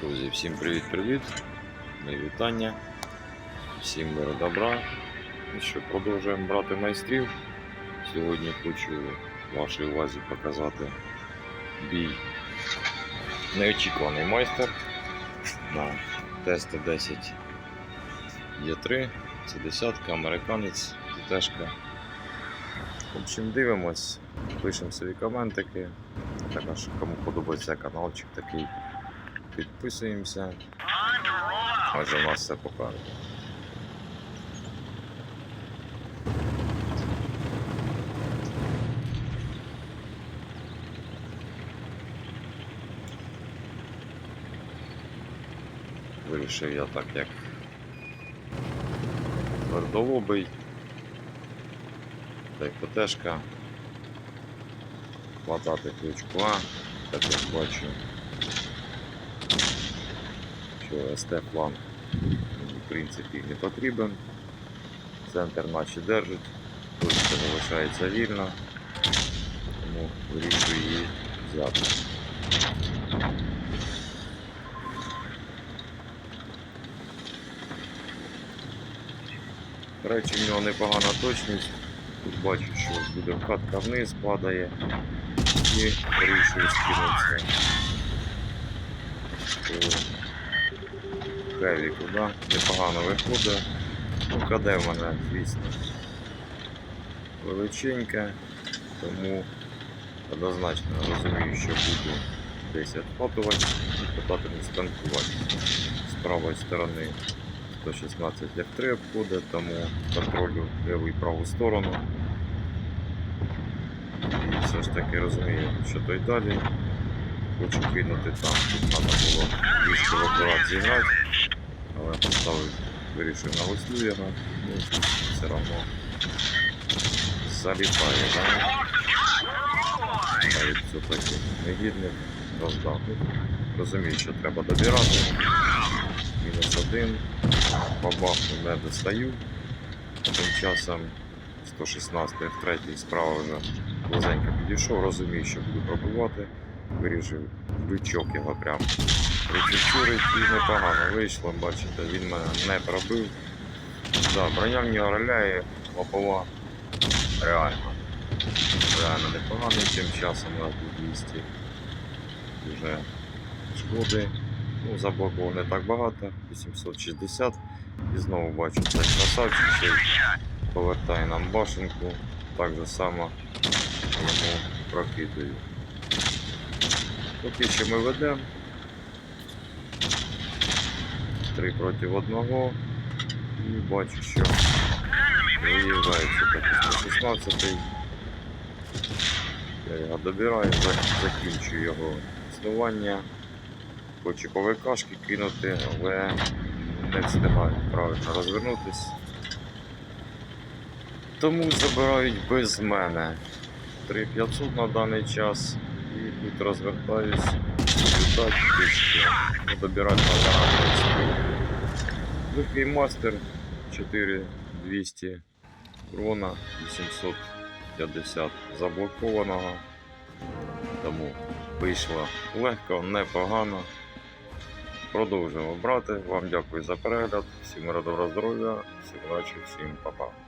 Друзі, всім привіт-привіт. Мої вітання. Всім миру добра. І що, продовжуємо брати майстрів. Сьогодні хочу вашій увазі показати бій. Неочікуваний майстер на Т-110 Є3. Це десятка, американець, ТТшка. В общем, дивимось, пишемо собі коментики. Також кому подобається каналчик такий. Підписуємося. Адже у нас все покаже. Вирішив я так як твердолобий, та й хватати ключку А, так як бачу що СТ-план в принципі не потрібен. Центр наче держить, точка залишається вільна, тому вирішую її взяти. До речі, в нього непогана точність. Тут бачу, що буде вкатка вниз, падає і вирішую скинутися. Хевіку, да? непогано виходить. Ну, в мене, звісно, величеньке, тому однозначно розумію, що буду десь відхватувати і питатиму станкувати. З правої сторони 116 F3 обходить, тому контролю ліву і праву сторону. І все ж таки розумію, що той далі. Хочу кинути там, тут треба було трішки в апарат зіграти, але поставив, вирішив на веслю його, ну, все одно залітає, да? Навіть все-таки негідник роздав. Розумію, що треба добирати. Мінус один, по баху не достаю. Тим часом 116 в третій справа вже близенько підійшов, розумію, що буду пробувати. Вирішив крючок його прям причучурить і непогано вийшло, бачите, він мене не пробив. Да, броня в нього роляє, лопова реально. Реально непоганий тим часом на тут 200 вже шкоди. Ну, заблокував не так багато, 860. І знову бачу цей красавчик, ще повертає нам башенку. Так же само йому прокидаю. Поки що ми ведемо. Три проти одного. І бачу, що виїжджається таки 116 Я його добираю, закінчую його існування. Хочу по ВКшки кинути, але не встигаю правильно розвернутись. Тому забирають без мене. 3500 на даний час. І тут розвертаюсь, ну, добирати на Легкий мастер 4200 крона 850 заблокованого. Тому вийшло легко, непогано. Продовжуємо брати. Вам дякую за перегляд. Всім радого здоров'я, всім удачі, всім па-па.